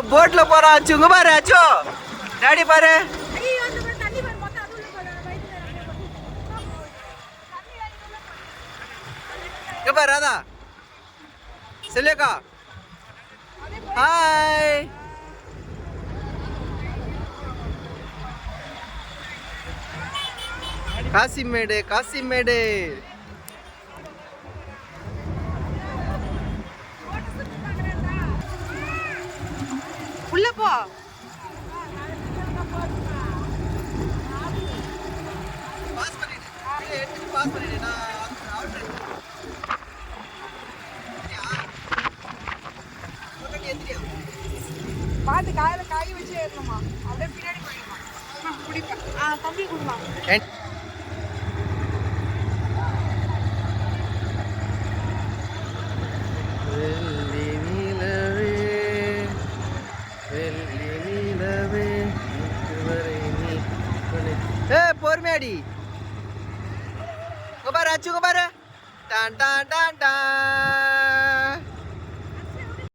போட்ல போறான் அச்சு இங்க பாரு அச்சு டாடி பாரு ஐயோ அந்த மாதிரி தண்ணி வரும் மொத்தம் அது உள்ள போயிடும் வயித்துல அப்படியே போட்டு. தண்ணி அடி உள்ள போயிடும். இங்க பாரு ராதா செல்லியக்கா ஹாய் காசிமேடு காசிமேடு உள்ள போ. பாஸ் பண்ணிடு. பாஸ் பண்ணிடு. நான் பார்த்து காயில காய் வச்சு ஏறணுமா? அப்படியே பின்னாடி போயிடுமா? குடிப்பேன் ஆ தம்பி குடுமா. பொறுமையாடி இங்க பாரு அச்சு பாரு. டான் டான் டான் டான்.